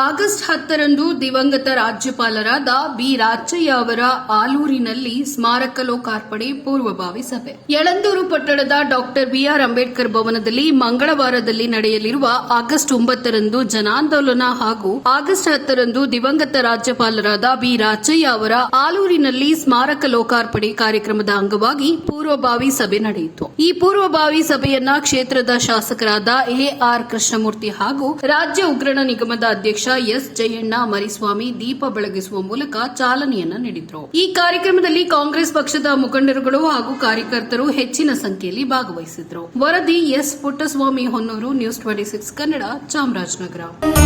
August ಹತ್ತರಂದು ದಿವಂಗತ ರಾಜ್ಯಪಾಲರಾದ ಬಿ. ರಾಚಯ್ಯ ಅವರ ಆಲೂರಿನಲ್ಲಿ ಸ್ಮಾರಕ ಲೋಕಾರ್ಪಣೆ ಪೂರ್ವಭಾವಿ ಸಭೆ. ಯಳಂದೂರು ಪಟ್ಟಣದ ಡಾಕ್ಟರ್ ಬಿಆರ್ ಅಂಬೇಡ್ಕರ್ ಭವನದಲ್ಲಿ ಮಂಗಳವಾರದಲ್ಲಿ ನಡೆಯಲಿರುವ ಆಗಸ್ಟ್ ಒಂಬತ್ತರಂದು ಜನಾಂದೋಲನ ಹಾಗೂ ಆಗಸ್ಟ್ ಹತ್ತರಂದು ದಿವಂಗತ ರಾಜ್ಯಪಾಲರಾದ ಬಿ. ರಾಚಯ್ಯ ಅವರ ಆಲೂರಿನಲ್ಲಿ ಸ್ಮಾರಕ ಲೋಕಾರ್ಪಣೆ ಕಾರ್ಯಕ್ರಮದ ಅಂಗವಾಗಿ ಪೂರ್ವಭಾವಿ ಸಭೆ ನಡೆಯಿತು. ಈ ಪೂರ್ವಭಾವಿ ಸಭೆಯನ್ನ ಕ್ಷೇತ್ರದ ಶಾಸಕರಾದ ಎಆರ್ ಕೃಷ್ಣಮೂರ್ತಿ ಹಾಗೂ ರಾಜ್ಯ ಉಗ್ರಣ ನಿಗಮದ ಅಧ್ಯಕ್ಷ ಎಸ್ ಜಯಣ್ಣ ಮರಿಸ್ವಾಮಿ ದೀಪ ಬೆಳಗಿಸುವ ಮೂಲಕ ಚಾಲನೆಯನ್ನ ನೀಡಿದ್ರು. ಈ ಕಾರ್ಯಕ್ರಮದಲ್ಲಿ ಕಾಂಗ್ರೆಸ್ ಪಕ್ಷದ ಮುಖಂಡರುಗಳು ಹಾಗೂ ಕಾರ್ಯಕರ್ತರು ಹೆಚ್ಚಿನ ಸಂಖ್ಯೆಯಲ್ಲಿ ಭಾಗವಹಿಸಿದ್ರು. ವರದಿ S Puttaswamy Honnur, news twenty six Kannada, Chamarajanagar.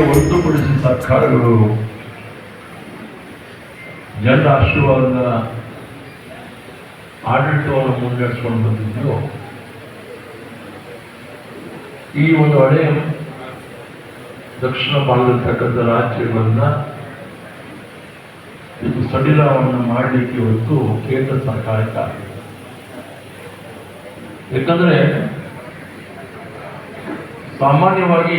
ಹೊರತುಪಡಿಸಿ ಸರ್ಕಾರಗಳು ಜನರ ಆಶೀರ್ವಾದದ ಆಡಳಿತವನ್ನು ಮುನ್ನಡೆಸ್ಕೊಂಡು ಬಂದಿದ್ದು ಈ ಒಂದು ಹಳೆ ದಕ್ಷಿಣ ಭಾಗದಲ್ಲಿರ್ತಕ್ಕಂಥ ರಾಜ್ಯಗಳನ್ನ ಇದು ಸಡಿಲವನ್ನು ಮಾಡಲಿಕ್ಕೆ ಇವತ್ತು ಕೇಂದ್ರ ಸರ್ಕಾರಕ್ಕೆ ಆಗಿದೆ ಯಾಕಂದ್ರೆ ಸಾಮಾನ್ಯವಾಗಿ